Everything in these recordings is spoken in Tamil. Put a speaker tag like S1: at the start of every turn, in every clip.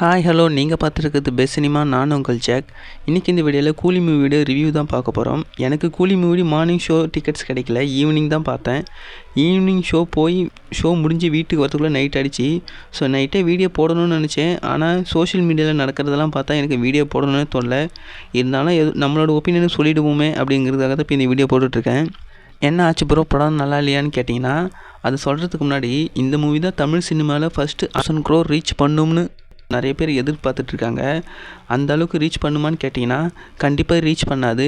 S1: ஹாய் ஹலோ நீங்கள் பார்த்துருக்கிறது பெஸ்ட் சினிமா நான் உங்கள் ஜாக் இன்றைக்கி இந்த வீடியோவில் கூலி மூவியோட ரிவ்யூ தான் பார்க்க போகிறோம் எனக்கு Coolie movie morning show tickets கிடைக்கல. ஈவினிங் தான் பார்த்தேன். ஈவினிங் ஷோ போய் ஷோ முடிஞ்சு வீட்டுக்கு வரதுக்குள்ளே நைட் ஆகிடுச்சு ஸோ நைட்டே வீடியோ போடணும்னு நினச்சேன். ஆனால் சோஷியல் மீடியாவில் நடக்கிறதெல்லாம் பார்த்தா எனக்கு வீடியோ போடணும்னு தோணல. இருந்தாலும் எது நம்மளோட ஒப்பீனியனை சொல்லிவிடுவோமே அப்படிங்கிறதுக்காக தான் இப்போ இந்த வீடியோ போட்டுட்ருக்கேன். என்ன ஆச்சு ப்ரோ படம் நல்லா இல்லையான்னு கேட்டிங்கன்னா அது சொல்கிறதுக்கு முன்னாடி இந்த மூவி தான் தமிழ் சினிமாவில் ஃபஸ்ட்டு அசன் க்ரோ ரீச் பண்ணும்னு நிறைய பேர் எதிர்பார்த்துட்ருக்காங்க அந்த அளவுக்கு ரீச் பண்ணுமான்னு கேட்டிங்கன்னா கண்டிப்பாக ரீச் பண்ணாது.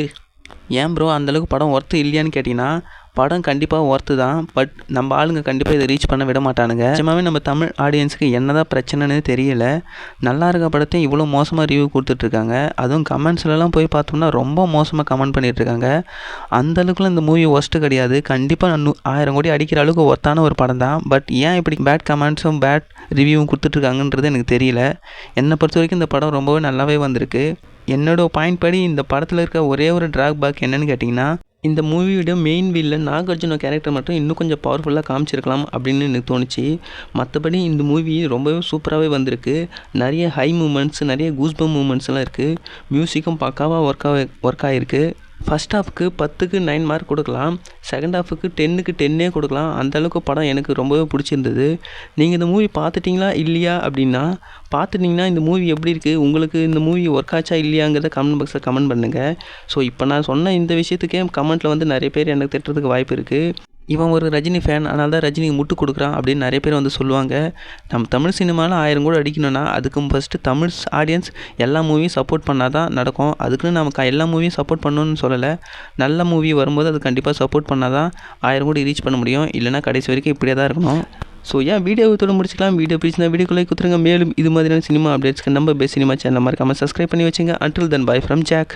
S1: ஏன் ப்ரோ அந்தளவுக்கு படம் ஒர்த்து இல்லையான்னு கேட்டிங்கன்னா படம் கண்டிப்பாக ஒர்த்து தான். பட் நம்ம ஆளுங்க கண்டிப்பாக இதை ரீச் பண்ண விட மாட்டானுங்க. நிஜமாவே நம்ம தமிழ் ஆடியன்ஸுக்கு என்ன தான் பிரச்சனைன்னு தெரியல. நல்லா இருக்க படத்தையும் இவ்வளோ மோசமாக ரிவ்யூ கொடுத்துட்ருக்காங்க. அதுவும் கமெண்ட்ஸ்லலாம் போய் பார்த்தோம்னா ரொம்ப மோசமாக கமெண்ட் பண்ணிகிட்ருக்காங்க அந்தளவுக்குலாம் இந்த மூவி ஒஸ்ட்டு கிடையாது. கண்டிப்பாக நூ ஆயிரம் கோடி அடிக்கிற அளவுக்கு ஒர்த்தான ஒரு படம் தான். பட் ஏன் இப்படி பேட் கமெண்ட்ஸும் பேட் ரிவ்யூவும் கொடுத்துட்ருக்காங்கன்றது எனக்கு தெரியல. என்னை பொறுத்த வரைக்கும் இந்த படம் ரொம்பவே நல்லாவே வந்திருக்கு. என்னோடய பாயிண்ட் படி இந்த படத்தில் இருக்க ஒரே ஒரு ட்ராக் பேக் என்னென்னு கேட்டிங்கன்னா இந்த மூவியோட மெயின் வில்லன் நாகார்ஜுன கேரக்டர் மட்டும் இன்னும் கொஞ்சம் பவர்ஃபுல்லாக காமிச்சிருக்கலாம் அப்படின்னு எனக்கு தோணுச்சு. மற்றபடி இந்த மூவி ரொம்பவே சூப்பராகவே வந்திருக்கு. நிறைய ஹை மூமெண்ட்ஸ் நிறைய கூஸ்பம் மூமெண்ட்ஸ்லாம் இருக்குது மியூசிக்கும் பக்காவாக ஒர்க் ஆக ஒர்க் ஆகிருக்கு ஃபஸ்ட் ஹாஃப்க்கு பத்துக்கு நைன் மார்க் கொடுக்கலாம். செகண்ட் ஹாஃபுக்கு டென்னுக்கு டென்னே கொடுக்கலாம். அந்தளவுக்கு படம் எனக்கு ரொம்பவே பிடிச்சிருந்தது. நீங்கள் இந்த மூவி பார்த்துட்டிங்களா? இல்லையா? அப்படின்னா பார்த்துட்டிங்கன்னா இந்த மூவி எப்படி இருக்குது உங்களுக்கு இந்த மூவி ஒர்க் ஆச்சா? இல்லையாங்கிறத கமெண்ட் பாக்ஸில் கமெண்ட் பண்ணுங்கள் ஸோ இப்போ நான் சொன்ன இந்த விஷயத்துக்கே கமெண்ட்டில் வந்து நிறைய பேர் எனக்கு திட்டுறதுக்கு வாய்ப்பு இருக்குது இவன் ஒரு ரஜினி ஃபேன் அதனால தான் ரஜினிக்கு முட்டு கொடுக்குறான் அப்படின்னு நிறைய பேர் வந்து சொல்லுவாங்க. நம்ம தமிழ் சினிமாவில் ஆயிரம் கூட அடிக்கணும்னா அதுக்கு ஃபஸ்ட்டு தமிழ் ஆடியன்ஸ் எல்லா மூவியும் சப்போர்ட் பண்ணால் தான் நடக்கும். அதுக்குன்னு நமக்கு எல்லா மூவியும் சப்போர்ட் பண்ணணும்னு சொல்லலை. நல்ல மூவி வரும்போது அது கண்டிப்பாக சப்போர்ட் பண்ணால் தான் ஆயிரம் கோடி ரீச் பண்ண முடியும். இல்லைனா கடைசி வரைக்கும் இப்படியே தான் இருக்கணும். ஸோ ஏன் வீடியோ தொட முடிச்சிக்கலாம்? வீடியோ பிடிச்சிருந்தா வீடியோக்குள்ளே குத்துருங்க மேலும் இது மாதிரியான சினிமா அப்டேட்ஸ்க்கு நம்ம பெஸ்ட் சினிமா சேனல் மறக்காமல் சப்ஸ்கிரைப் பண்ணி வச்சுங்க. Until then bye from Jack